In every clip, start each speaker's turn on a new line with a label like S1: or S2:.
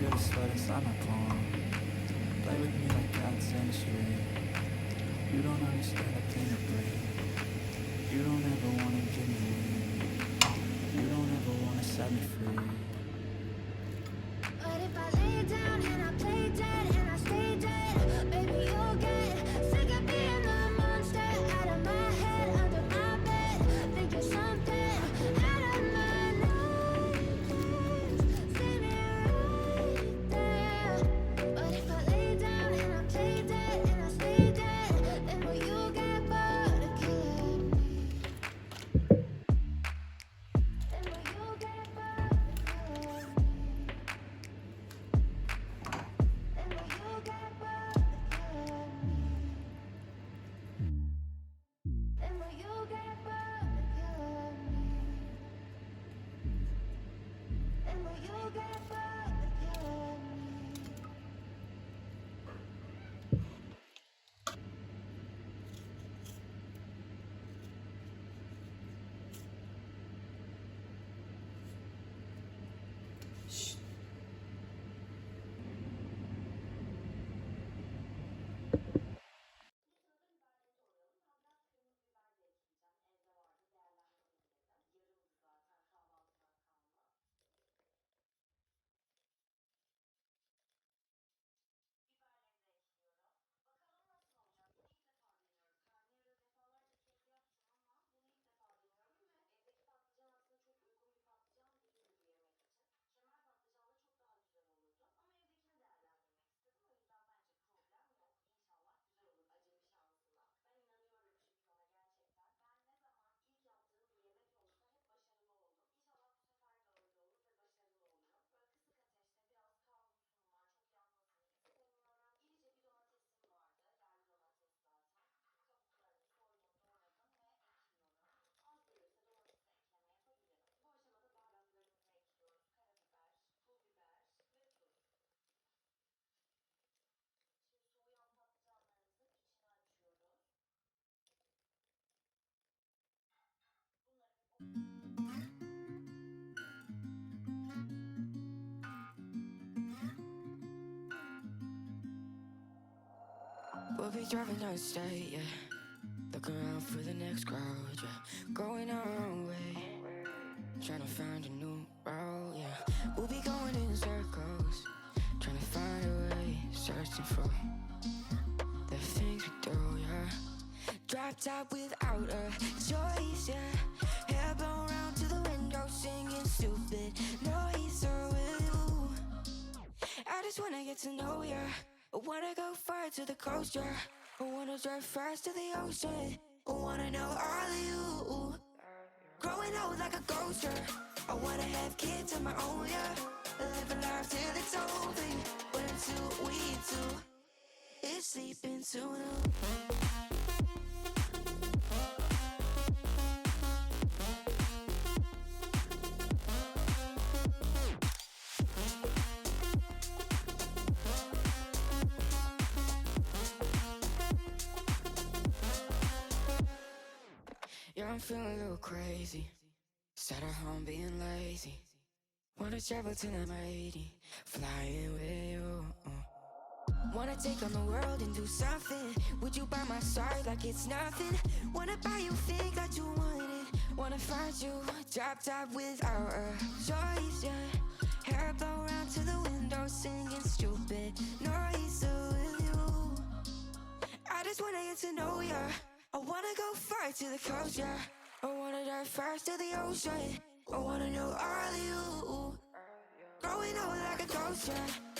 S1: feel the slightest, I'm a clown. Play with me like God's sanctuary. You don't understand the pain of breathing. You don't ever want to give me
S2: We'll be driving down the state, yeah. Looking around for the next crowd, yeah. Going our own way. Trying to find a new route, yeah. We'll be going in circles. Trying to find a way. Searching for the things we do, yeah. Dropped out without a choice, yeah. Hair blown round to the window, singing stupid noise. Will oh. you? I just wanna get to know ya. I wanna go far to the coast, yeah. I wanna drive fast to the ocean. I wanna know all of you. Growing old like a ghost, yeah. I wanna have kids of my own, yeah. Live a life till it's over. But until we do, it's sleeping soon. Yeah, I'm feeling a little crazy. Sat at home being lazy. Wanna travel till I'm 80, flying with you. uh. Wanna take on the world and do something. Would you by my side like it's nothing? Wanna buy you things that you want it. Wanna find you drop top without a choice, yeah. Hair blow around to the window, singing stupid noise with you. I just wanna get to know ya. I wanna go far to the coast, yeah. I wanna dive fast to the ocean. I wanna know all you. Growing old like a ghost.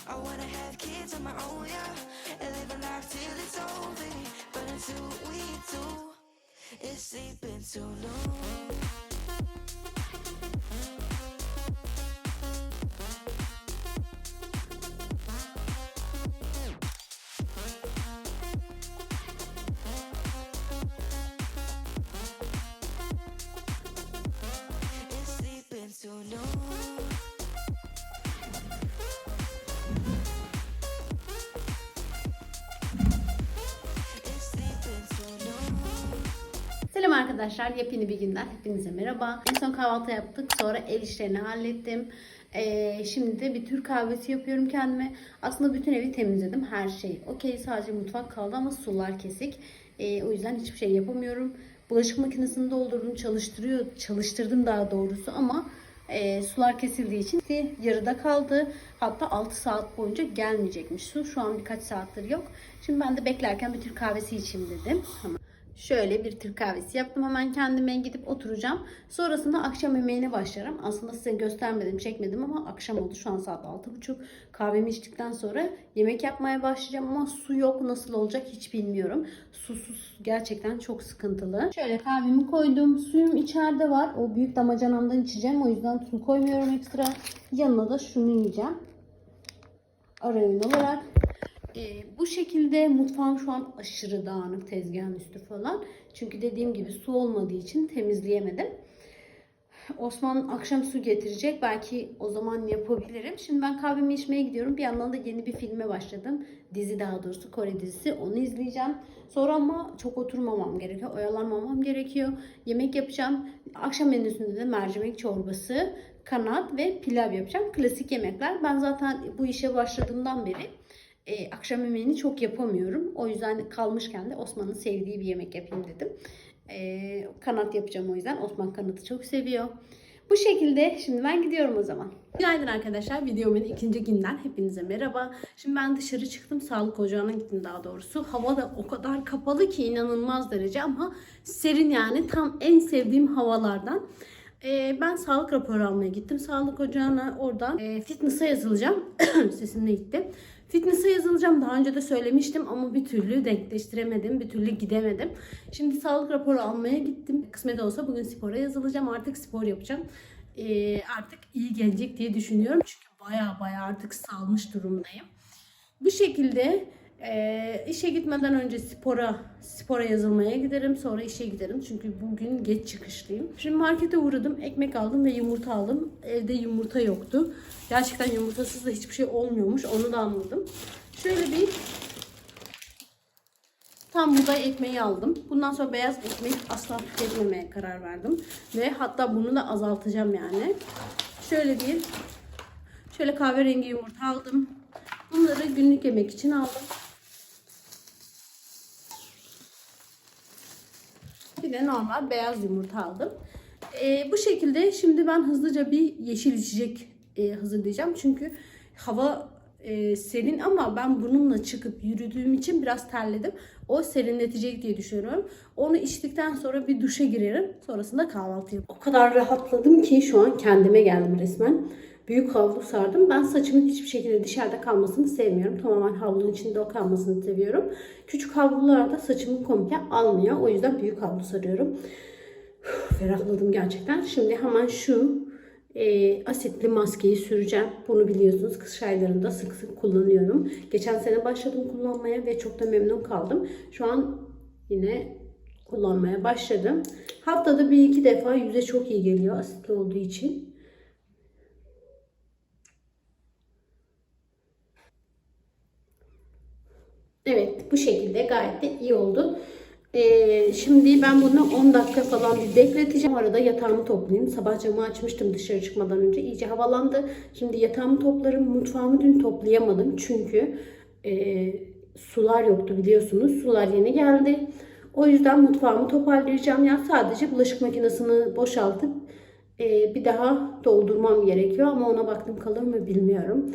S2: I wanna have kids of my own, yeah. And live a life till it's over. But until we do, it's sleeping too long.
S3: Selam arkadaşlar, yepyeni bir günden hepinize merhaba. En son kahvaltı yaptık, sonra el işlerini hallettim. Ee, şimdi de bir Türk kahvesi yapıyorum kendime. Aslında bütün evi temizledim, her şey. Okey, sadece mutfak kaldı ama sular kesik. Ee, o yüzden hiçbir şey yapamıyorum. Bulaşık makinesini doldurdum, çalıştırıyor, çalıştırdım daha doğrusu ama e, sular kesildiği için yarıda kaldı. Hatta 6 saat boyunca gelmeyecekmiş su. Şu an birkaç saattir yok. Şimdi ben de beklerken bir Türk kahvesi içeyim dedim. Tamam. Şöyle bir Türk kahvesi yaptım. Hemen kendime gidip oturacağım. Sonrasında akşam yemeğine başlarım. Aslında size göstermedim, çekmedim ama akşam oldu. Şu an saat 6.30. Kahvemi içtikten sonra yemek yapmaya başlayacağım ama su yok. Nasıl olacak hiç bilmiyorum. Susuz gerçekten çok sıkıntılı. Şöyle kahvemi koydum. Suyum içeride var. O büyük damacanamdan içeceğim. O yüzden su koymuyorum ekstra. Yanına da şunu yiyeceğim. Ara öğün olarak. Ee, bu şekilde mutfağım şu an aşırı dağınık tezgahın üstü falan. Çünkü dediğim gibi su olmadığı için temizleyemedim. Osman akşam su getirecek. Belki o zaman yapabilirim. Şimdi ben kahvemi içmeye gidiyorum. Bir yandan da yeni bir filme başladım. Dizi daha doğrusu Kore dizisi. Onu izleyeceğim. Sonra ama çok oturmamam gerekiyor. Oyalanmamam gerekiyor. Yemek yapacağım. Akşam menüsünde de mercimek çorbası, kanat ve pilav yapacağım. Klasik yemekler. Ben zaten bu işe başladığımdan beri e, akşam yemeğini çok yapamıyorum. O yüzden kalmışken de Osman'ın sevdiği bir yemek yapayım dedim. E, kanat yapacağım o yüzden. Osman kanatı çok seviyor. Bu şekilde şimdi ben gidiyorum o zaman. Günaydın arkadaşlar. Videomun ikinci günden hepinize merhaba. Şimdi ben dışarı çıktım. Sağlık ocağına gittim daha doğrusu. Hava da o kadar kapalı ki inanılmaz derece ama serin yani tam en sevdiğim havalardan. Ee, ben sağlık raporu almaya gittim. Sağlık ocağına oradan e, fitness'a yazılacağım. Sesim de gitti. Fitness'a yazılacağım. Daha önce de söylemiştim ama bir türlü denkleştiremedim. Bir türlü gidemedim. Şimdi sağlık raporu almaya gittim. Kısmet olsa bugün spora yazılacağım. Artık spor yapacağım. Ee, artık iyi gelecek diye düşünüyorum. Çünkü baya baya artık salmış durumdayım. Bu şekilde e, işe gitmeden önce spora spora yazılmaya giderim. Sonra işe giderim. Çünkü bugün geç çıkışlıyım. Şimdi markete uğradım. Ekmek aldım ve yumurta aldım. Evde yumurta yoktu. Gerçekten yumurtasız da hiçbir şey olmuyormuş. Onu da anladım. Şöyle bir tam buğday ekmeği aldım. Bundan sonra beyaz ekmek asla tüketmemeye karar verdim. Ve hatta bunu da azaltacağım yani. Şöyle bir Şöyle kahverengi yumurta aldım. Bunları günlük yemek için aldım. Bir de normal beyaz yumurta aldım. Ee, bu şekilde şimdi ben hızlıca bir yeşil içecek e, hazırlayacağım. Çünkü hava e, serin ama ben bununla çıkıp yürüdüğüm için biraz terledim. O serinletecek diye düşünüyorum. Onu içtikten sonra bir duşa girerim. Sonrasında kahvaltı yaparım. O kadar rahatladım ki şu an kendime geldim resmen. Büyük havlu sardım. Ben saçımın hiçbir şekilde dışarıda kalmasını sevmiyorum. Tamamen havlunun içinde kalmasını seviyorum. Küçük havlular da saçımı komple almıyor. O yüzden büyük havlu sarıyorum. Ferahladım gerçekten. Şimdi hemen şu e, asitli maskeyi süreceğim. Bunu biliyorsunuz kış aylarında sık sık kullanıyorum. Geçen sene başladım kullanmaya ve çok da memnun kaldım. Şu an yine kullanmaya başladım. Haftada bir iki defa yüze çok iyi geliyor asitli olduğu için. Evet bu şekilde gayet de iyi oldu. Ee, şimdi ben bunu 10 dakika falan bir bekleteceğim. Arada yatağımı toplayayım. Sabah camı açmıştım dışarı çıkmadan önce. İyice havalandı. Şimdi yatağımı toplarım. Mutfağımı dün toplayamadım. Çünkü e, sular yoktu biliyorsunuz. Sular yeni geldi. O yüzden mutfağımı toparlayacağım. Yani sadece bulaşık makinesini boşaltıp e, bir daha doldurmam gerekiyor. Ama ona baktım kalır mı bilmiyorum.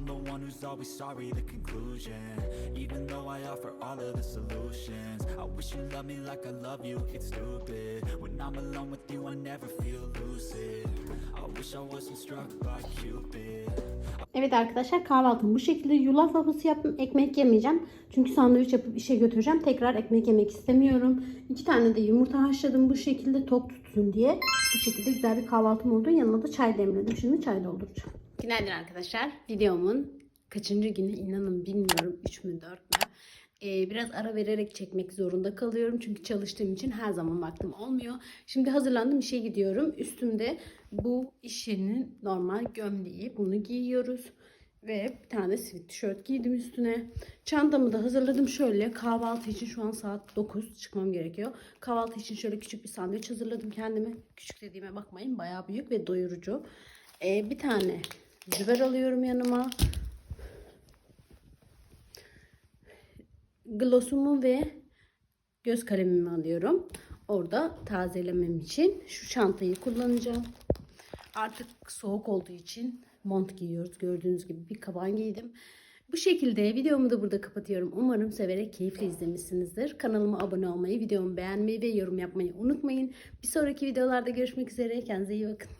S1: I'm the one who's always sorry, the conclusion. Even though I offer all of the solutions. I wish you loved me like I love you, it's stupid. When I'm alone with you, I never feel lucid. I wish I wasn't struck by Cupid.
S3: Evet arkadaşlar kahvaltım bu şekilde yulaf lapası yaptım. Ekmek yemeyeceğim. Çünkü sandviç yapıp işe götüreceğim. Tekrar ekmek yemek istemiyorum. İki tane de yumurta haşladım bu şekilde tok tutsun diye. Bu şekilde güzel bir kahvaltım oldu. Yanına da çay demledim. Şimdi çay dolduracağım. Günaydın arkadaşlar. Videomun kaçıncı günü inanın bilmiyorum. 3 mü 4 mü? Ee, biraz ara vererek çekmek zorunda kalıyorum. Çünkü çalıştığım için her zaman vaktim olmuyor. Şimdi hazırlandım işe gidiyorum. Üstümde bu iş yerinin normal gömleği. Bunu giyiyoruz. Ve bir tane sweat tişört giydim üstüne. Çantamı da hazırladım şöyle. Kahvaltı için şu an saat 9 çıkmam gerekiyor. Kahvaltı için şöyle küçük bir sandviç hazırladım kendime. Küçük dediğime bakmayın bayağı büyük ve doyurucu. Ee, bir tane biber alıyorum yanıma. Glossumu ve göz kalemimi alıyorum. Orada tazelemem için şu çantayı kullanacağım. Artık soğuk olduğu için mont giyiyoruz. Gördüğünüz gibi bir kaban giydim. Bu şekilde videomu da burada kapatıyorum. Umarım severek keyifle izlemişsinizdir. Kanalıma abone olmayı, videomu beğenmeyi ve yorum yapmayı unutmayın. Bir sonraki videolarda görüşmek üzere. Kendinize iyi bakın.